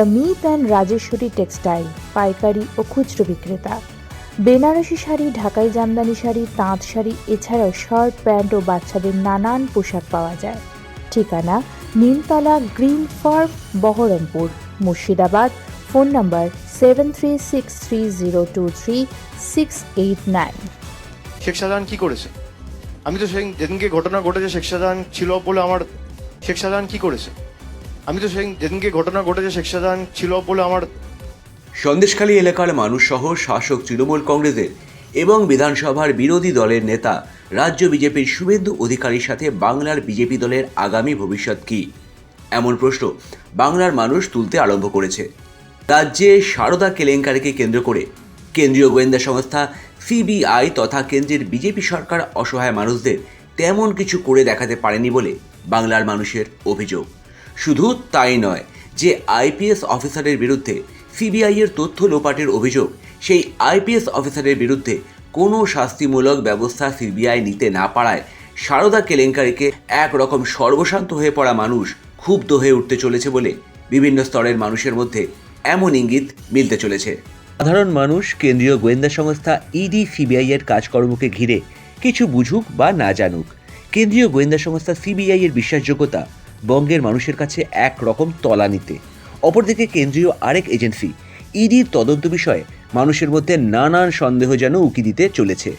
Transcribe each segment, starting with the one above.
The Mit and Rajeshwari textile, পাইকারি ও খুচরো বিক্রেতা। বেনারসি শাড়ি, ঢাকাই জামদানি শাড়ি, তাঁত শাড়ি, এছাড়াও শার্ট, প্যান্ট ও বাচ্চাদের নানান পোশাক পাওয়া যায়। ঠিকানা Nimtala green farm Baharampur, Murshidabad, phone number seven three six three zero two three six eight nine. Sheikh Shahjahan কি করেছে? আমি তো সেই যেদিনকে ঘটনা ঘটেছে, শেখ শাহজাহান ছিল বলে আমার শেখ শাহজাহান কি করেছে? আমি তো সেই যেদিনকে ঘটনা ঘটেছে, শেখ শাহজাহান ছিল বলে আমার সন্দেশখালী এলাকার মানুষ সহ শাসক তৃণমূল কংগ্রেসের এবং বিধানসভার বিরোধী দলের নেতা রাজ্য বিজেপির শুভেন্দু অধিকারীর সাথে বাংলার বিজেপি দলের আগামী ভবিষ্যৎ কী? এমন প্রশ্ন বাংলার মানুষ তুলতে আরম্ভ করেছে। রাজ্যে সারদা কেলেঙ্কারিকে কেন্দ্র করে কেন্দ্রীয় গোয়েন্দা সংস্থা সিবিআই তথা কেন্দ্রের বিজেপি সরকার অসহায় মানুষদের তেমন কিছু করে দেখাতে পারেনি বলে বাংলার মানুষের অভিযোগ। শুধু তাই নয়, যে আইপিএস অফিসারের বিরুদ্ধে সিবিআইয়ের তথ্য লোপাটের অভিযোগ, সেই আইপিএস অফিসারের বিরুদ্ধে কোনো শাস্তিমূলক ব্যবস্থা সিবিআই নিতে না পারায় সারদা কেলেঙ্কারিকে একরকম সর্বশান্ত হয়ে পড়া মানুষ ক্ষুব্ধ হয়ে উঠতে চলেছে বলে বিভিন্ন স্তরের মানুষের মধ্যে এমন ইঙ্গিত মিলতে চলেছে। সাধারণ মানুষ, কেন্দ্রীয় গোয়েন্দা সংস্থা, ইডি, সিবিআই এর কাজকর্মকে ঘিরে কিছু বুঝুক বা না জানুক, কেন্দ্রীয় গোয়েন্দা সংস্থা সিবিআই এর বিশ্বাসযোগ্যতা বঙ্গের মানুষের কাছে এক রকম তলানিতে। অপরদিকে কেন্দ্রীয় আরেক এজেন্সি ইডির তদন্ত বিষয়ে মানুষের মধ্যে নানান সন্দেহ যেন উকি দিতে চলেছে।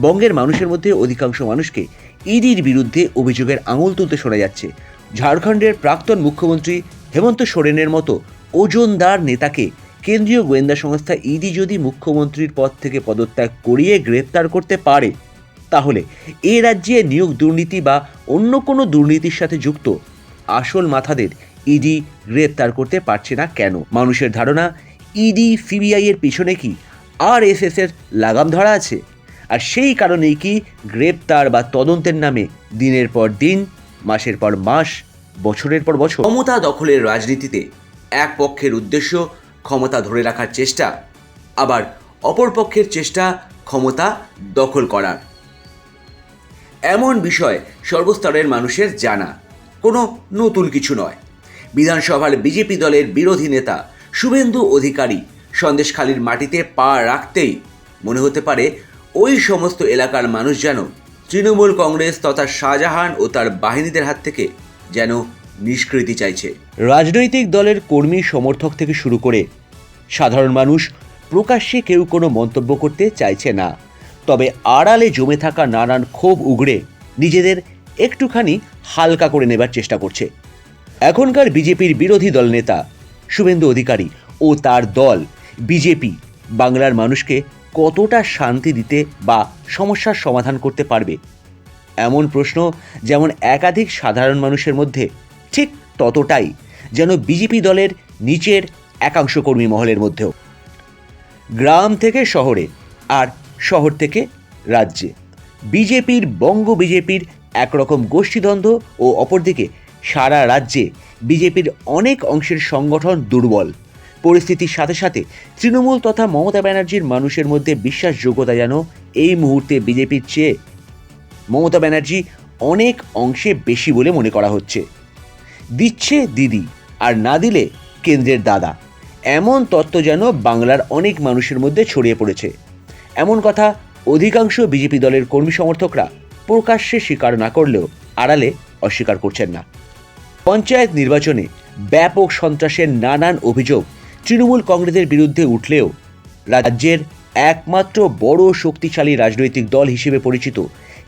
বঙ্গের মানুষের মধ্যে অধিকাংশ মানুষকে ইডির বিরুদ্ধে অভিযোগের আঙুল তুলতে শোনা যাচ্ছে। ঝাড়খণ্ডের প্রাক্তন মুখ্যমন্ত্রী হেমন্ত সোরেনের মতো ওজনদার নেতাকে কেন্দ্রীয় গোয়েন্দা সংস্থা ইডি যদি মুখ্যমন্ত্রীর পদ থেকে পদত্যাগ করিয়ে গ্রেপ্তার করতে পারে, তাহলে এ রাজ্যে নিয়োগ দুর্নীতি বা অন্য কোনো দুর্নীতির সাথে যুক্ত আসল মাথাদের ইডি গ্রেপ্তার করতে পারছে না কেন? মানুষের ধারণা, ইডি সিবিআই এর পিছনে কি আর এস এস এর লাগাম ধরা আছে? আর সেই কারণেই কি গ্রেপ্তার বা তদন্তের নামে দিনের পর দিন, মাসের পর মাস, বছরের পর বছর? ক্ষমতা দখলের রাজনীতিতে এক পক্ষের উদ্দেশ্য ক্ষমতা ধরে রাখার চেষ্টা, আবার অপর পক্ষের চেষ্টা ক্ষমতা দখল করার। এমন বিষয় সর্বস্তরের মানুষের জানা। কোনো নতুন কিছু নয়। বিধানসভার বিজেপি দলের বিরোধী নেতা শুভেন্দু অধিকারী সন্দেশখালীর মাটিতে পা রাখতেই মনে হতে পারে ওই সমস্ত এলাকার মানুষ যেন তৃণমূল কংগ্রেস তথা শাহজাহান ও তার বাহিনীদের হাত থেকে যেন নিষ্কৃতি চাইছে। রাজনৈতিক দলের কর্মী সমর্থক থেকে শুরু করে সাধারণ মানুষ প্রকাশ্যে কেউ কোনো মন্তব্য করতে চাইছে না। তবে আড়ালে জমে থাকা নানান ক্ষোভ উগড়ে নিজেদের একটুখানি হালকা করে নেবার চেষ্টা করছে। এখনকার বিজেপির বিরোধী দল নেতা শুভেন্দু অধিকারী ও তার দল বিজেপি বাংলার মানুষকে কতটা শান্তি দিতে বা সমস্যার সমাধান করতে পারবে? এমন প্রশ্ন যেমন একাধিক সাধারণ মানুষের মধ্যে, ঠিক ততটাই যেন বিজেপি দলের নিচের একাংশ কর্মী মহলের মধ্যেও। গ্রাম থেকে শহরে আর শহর থেকে রাজ্যে। বিজেপির বঙ্গ বিজেপির একরকম গোষ্ঠীদ্বন্দ্ব ও অপরদিকে সারা রাজ্যে বিজেপির অনেক অংশের সংগঠন দুর্বল। পরিস্থিতির সাথে সাথে তৃণমূল তথা মমতা ব্যানার্জির মানুষের মধ্যে বিশ্বাসযোগ্যতা যেন এই মুহূর্তে বিজেপির চেয়ে মমতা ব্যানার্জি অনেক অংশে বেশি বলে মনে করা হচ্ছে। দিচ্ছে দিদি আর না দিলে কেন্দ্রের দাদা। এমন তত্ত্ব যেন বাংলার অনেক মানুষের মধ্যে ছড়িয়ে পড়েছে। এমন কথা অধিকাংশ বিজেপি দলের কর্মী সমর্থকরা প্রকাশ্যে স্বীকার না করলেও আড়ালে অস্বীকার করছেন না। পঞ্চায়েত নির্বাচনে ব্যাপক সন্ত্রাসের নানান অভিযোগ তৃণমূল কংগ্রেসের বিরুদ্ধে উঠলেও রাজ্যের একমাত্র বড় শক্তিশালী রাজনৈতিক দল হিসেবে পরিচিত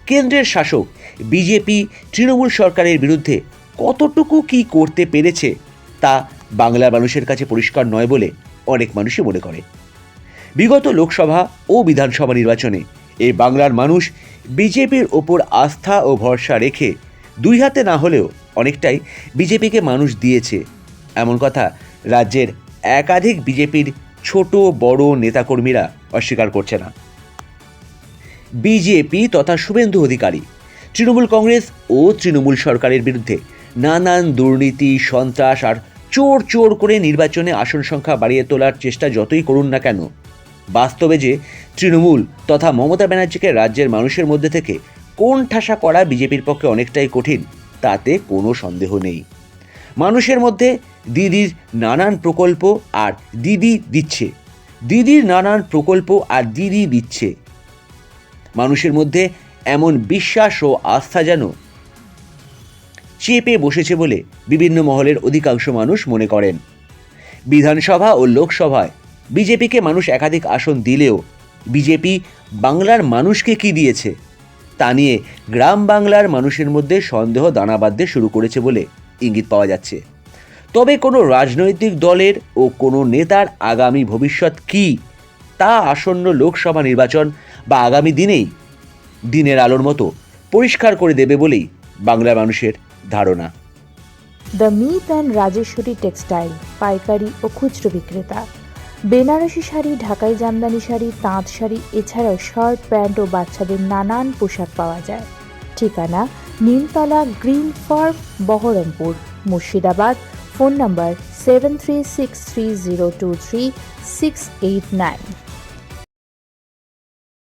কেন্দ্রের শাসক বিজেপি তৃণমূল সরকারের বিরুদ্ধে কতটুকু কি করতে পেরেছে তা বাংলার মানুষের কাছে পরিষ্কার নয় বলে অনেক মানুষই মনে করে। বিগত লোকসভা ও বিধানসভা নির্বাচনে এই বাংলার মানুষ বিজেপির ওপর আস্থা ও ভরসা রেখে দুই হাতে না হলেও অনেকটাই বিজেপিকে মানুষ দিয়েছে। এমন কথা রাজ্যের একাধিক বিজেপির ছোট, বড় নেতাকর্মীরা অস্বীকার করছে না। বিজেপি তথা শুভেন্দু অধিকারী, তৃণমূল কংগ্রেস ও তৃণমূল সরকারের বিরুদ্ধে নানান দুর্নীতি, সন্ত্রাস আর চোর চোর করে নির্বাচনে আসন সংখ্যা বাড়িয়ে তোলার চেষ্টা যতই করুন না কেন বাস্তবে যে তৃণমূল তথা মমতা ব্যানার্জিকে রাজ্যের মানুষের মধ্যে থেকে কোন ঠাসা করা বিজেপির পক্ষে অনেকটাই কঠিন, তাতে কোনো সন্দেহ নেই। মানুষের মধ্যে দিদির নানান প্রকল্প আর দিদি দিচ্ছে। দিদির নানান প্রকল্প আর দিদি দিচ্ছে। মানুষের মধ্যে এমন বিশ্বাস ও আস্থা যেন চেপে বসেছে বলে বিভিন্ন মহলের অধিকাংশ মানুষ মনে করেন। বিধানসভা ও লোকসভায় বিজেপিকে মানুষ একাধিক আসন দিলেও বিজেপি বাংলার মানুষকে কি দিয়েছে? তা নিয়ে গ্রাম বাংলার মানুষের মধ্যে সন্দেহ দানা বাঁধতে শুরু করেছে বলে ইঙ্গিত পাওয়া যাচ্ছে। তবে কোনো রাজনৈতিক দলের ও কোনো নেতার আগামী ভবিষ্যৎ কি? তা আসন্ন লোকসভা নির্বাচন বা আগামী দিনেই দিনের আলোর মতো পরিষ্কার করে দেবে বলেই বাংলার মানুষের ধারণা। The Mit and Rajeshwari textile, পাইকারি ও খুচরো বিক্রেতা। বেনারসি শাড়ি, ঢাকাই জামদানি শাড়ি, তাঁত শাড়ি, এছাড়াও শর্ট, প্যান্ট ও বাচ্চাদের নানান পোশাক পাওয়া যায়। ঠিকানা Nimtala green farm Baharampur. Murshidabad, phone number seven three six three zero two three six eight nine